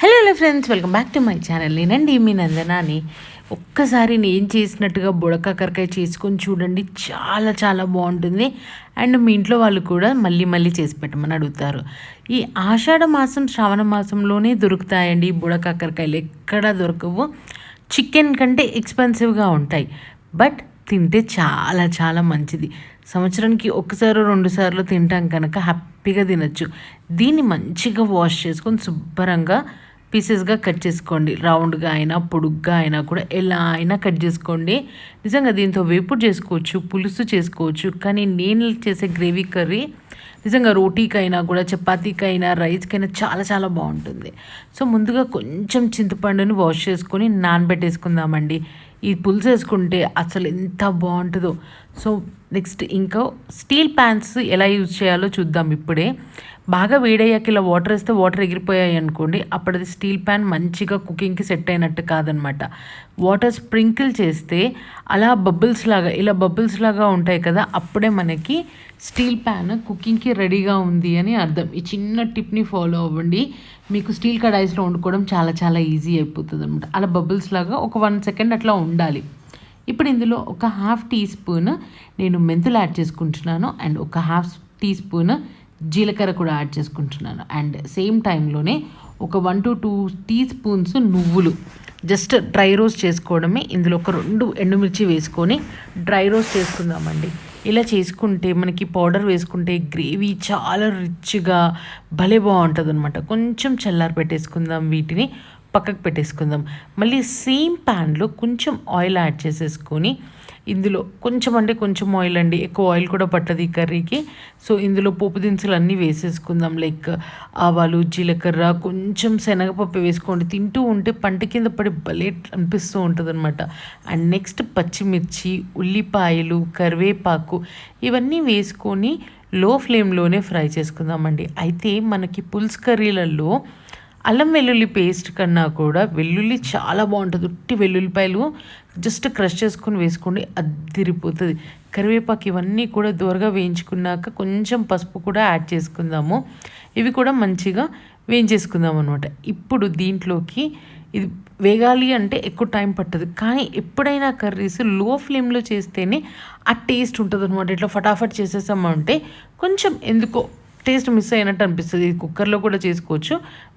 Hello hello friends welcome back to my channel నేనండి మీ నందనాని. ఒక్కసారి నేను చేసినట్టుగా బుడకాకరకాయ చేసుకొని చూడండి. చాలా చాలా బాగుంటుంది. అండ్ మీ ఇంట్లో వాళ్ళు కూడా మళ్ళీ మళ్ళీ చేసి పెట్టమని అడుగుతారు. ఈ ఆషాఢ మాసం శ్రావణ మాసంలోనే దొరుకుతాయండి బుడకాకరకాయలు ఎక్కడా దొరకవు. చికెన్ కంటే ఎక్స్పెన్సివ్గా ఉంటాయి. బట్ తింటే చాలా చాలా మంచిది. సంవత్సరానికి ఒకసారి రెండు సార్లు తింటాం కనుక హ్యాపీగా తినచ్చు. దీన్ని మంచిగా వాష్ చేసుకొని శుభ్రంగా పీసెస్గా కట్ చేసుకోండి. రౌండ్గా అయినా పొడుగ్గా అయినా కూడా ఎలా అయినా కట్ చేసుకోండి. నిజంగా దీంతో వేపుడు చేసుకోవచ్చు పులుసు చేసుకోవచ్చు కానీ నేను చేసే గ్రేవీ కర్రీ నిజంగా రోటీకైనా కూడా చపాతీకైనా రైస్కైనా చాలా చాలా బాగుంటుంది. సో ముందుగా కొంచెం చింతపండుని వాష్ చేసుకొని నానబెట్టేసుకుందామండి. ఈ పులుసు వేసుకుంటే అసలు ఎంత బాగుంటుందో. సో నెక్స్ట్ ఇంకా స్టీల్ ప్యాన్స్ ఎలా యూజ్ చేయాలో చూద్దాం ఇప్పుడే. బాగా వేడయ్యాక ఇలా వాటర్ వేస్తే వాటర్ ఎగిరిపోయాయి అనుకోండి అప్పుడు అది స్టీల్ ప్యాన్ మంచిగా కుకింగ్కి సెట్ అయినట్టు కాదనమాట. వాటర్ స్ప్రింకిల్ చేస్తే అలా బబుల్స్ లాగా ఇలా బబుల్స్ లాగా ఉంటాయి కదా అప్పుడే మనకి స్టీల్ ప్యాన్ కుకింగ్కి రెడీగా ఉంది అని అర్థం. ఈ చిన్న టిప్ని ఫాలో అవ్వండి. మీకు స్టీల్ కడాయిస్లో వండుకోవడం చాలా చాలా ఈజీ అయిపోతుంది అనమాట అలా బబుల్స్ లాగా ఒక వన్ సెకండ్ అట్లా ఉండాలి. ఇప్పుడు ఇందులో ఒక హాఫ్ టీ స్పూన్ నేను మెంతులు యాడ్ చేసుకుంటున్నాను అండ్ ఒక హాఫ్ టీ స్పూన్ జీలకర్ర కూడా యాడ్ చేసుకుంటున్నాను. అండ్ సేమ్ టైంలోనే ఒక one to two teaspoons నువ్వులు. జస్ట్ డ్రై రోస్ట్ చేసుకోవడమే. ఇందులో ఒక రెండు ఎండుమిర్చి వేసుకొని డ్రై రోస్ట్ చేసుకుందామండి. ఇలా చేసుకుంటే మనకి పౌడర్ వేసుకుంటే గ్రేవీ చాలా రిచ్గా భలే బాగుంటుంది అనమాట కొంచెం చల్లారి పెట్టేసుకుందాం వీటిని. పక్కకు పెట్టేసుకుందాం. మళ్ళీ సేమ్ ప్యాన్లో కొంచెం ఆయిల్ యాడ్ చేసేసుకొని ఇందులో కొంచెం అంటే కొంచెం ఆయిల్ అండి. ఎక్కువ ఆయిల్ కూడా పట్టదు ఈ కర్రీకి. సో ఇందులో పోపు దినుసులు అన్నీ వేసేసుకుందాం. లైక్ ఆవాలు జీలకర్ర కొంచెం శనగపప్పు వేసుకోండి. తింటూ ఉంటే పంట కింద పడి భలే అనిపిస్తూ ఉంటుంది అనమాట అండ్ నెక్స్ట్ పచ్చిమిర్చి ఉల్లిపాయలు కరివేపాకు ఇవన్నీ వేసుకొని లో ఫ్లేమ్లోనే ఫ్రై చేసుకుందామండి. అయితే మనకి పులుసు కర్రీలలో అల్లం వెల్లుల్లి పేస్ట్ కన్నా కూడా వెల్లుల్లి చాలా బాగుంటుంది. ఉట్టి వెల్లుల్లిపాయలు జస్ట్ క్రష్ చేసుకొని వేసుకోండి అద్దిరిపోతుంది కరివేపాకు ఇవన్నీ కూడా దూరగా వేయించుకున్నాక కొంచెం పసుపు కూడా యాడ్ చేసుకుందాము. ఇవి కూడా మంచిగా వేయించేసుకుందాం అనమాట ఇప్పుడు దీంట్లోకి ఇది వేగాలి అంటే ఎక్కువ టైం పట్టదు. కానీ ఎప్పుడైనా కర్రీస్లో ఫ్లేమ్లో చేస్తేనే ఆ టేస్ట్ ఉంటుంది అనమాట ఇట్లా ఫటాఫట్ చేసేసామంటే కొంచెం ఎందుకో టేస్ట్ మిస్ అయినట్టు అనిపిస్తుంది. ఇది కుక్కర్లో కూడా చేసుకోవచ్చు.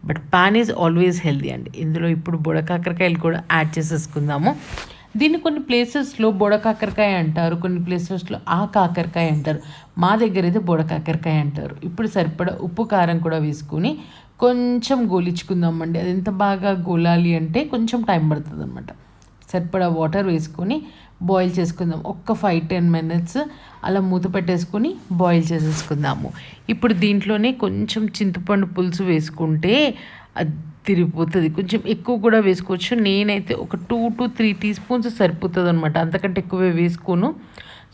But pan is always healthy అండి. ఇందులో ఇప్పుడు బుడకాకరకాయలు కూడా యాడ్ చేసేసుకుందాము. దీన్ని కొన్ని ప్లేసెస్లో బుడకాకరకాయ అంటారు కొన్ని ప్లేసెస్లో ఆ కాకరకాయ అంటారు. మా దగ్గర అయితే బుడకాకరకాయ అంటారు. ఇప్పుడు సరిపడా ఉప్పు కారం కూడా వేసుకుని కొంచెం గోలించుకుందామండి అది ఎంత బాగా గోలాలి అంటే కొంచెం టైం పడుతుంది అనమాట సరిపడా వాటర్ వేసుకొని బాయిల్ చేసుకుందాం. ఒక్క ఫైవ్ టెన్ మినిట్స్ అలా మూత పెట్టేసుకొని బాయిల్ చేసేసుకుందాము. ఇప్పుడు దీంట్లోనే కొంచెం చింతపండు పులుసు వేసుకుంటే అది తిరిగిపోతుంది. కొంచెం ఎక్కువ కూడా వేసుకోవచ్చు. నేనైతే ఒక two to three teaspoons సరిపోతుంది అనమాట అంతకంటే ఎక్కువే వేసుకోను.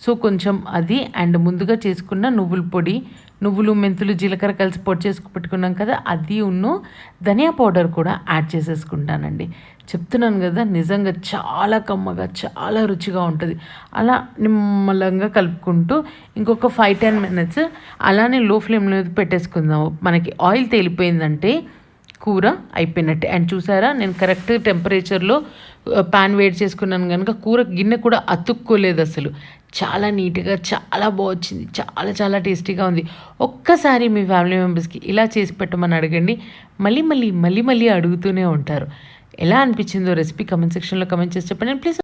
సో కొంచెం అది అండ్ ముందుగా చేసుకున్న నువ్వుల పొడి నువ్వులు మెంతులు జీలకర్ర కలిసి పొడి చేసుకు పెట్టుకున్నాం కదా అది ఉన్ను ధనియా పౌడర్ కూడా యాడ్ చేసేసుకుంటానండి. చెప్తున్నాను కదా నిజంగా చాలా కమ్మగా చాలా రుచిగా ఉంటుంది. అలా నిమ్మలంగా కలుపుకుంటూ ఇంకొక ఫైవ్ టెన్ మినిట్స్ అలానే లో ఫ్లేమ్లో పెట్టేసుకుందాం మనకి ఆయిల్ తేలిపోయిందంటే కూర అయిపోయినట్టే. అండ్ చూసారా నేను కరెక్ట్ టెంపరేచర్లో ప్యాన్ వేడి చేసుకున్నాను కనుక కూర గిన్నె కూడా అతుక్కోలేదు అసలు. చాలా నీట్గా చాలా బాగొచ్చింది. చాలా చాలా టేస్టీగా ఉంది. ఒక్కసారి మీ ఫ్యామిలీ మెంబర్స్కి ఇలా చేసి పెట్టమని అడగండి. మళ్ళీ మళ్ళీ మళ్ళీ మళ్ళీ అడుగుతూనే ఉంటారు. ఎలా అనిపించిందో రెసిపీ కమెంట్ సెక్షన్లో కమెంట్ చేసి చెప్పండి. ప్లీజ్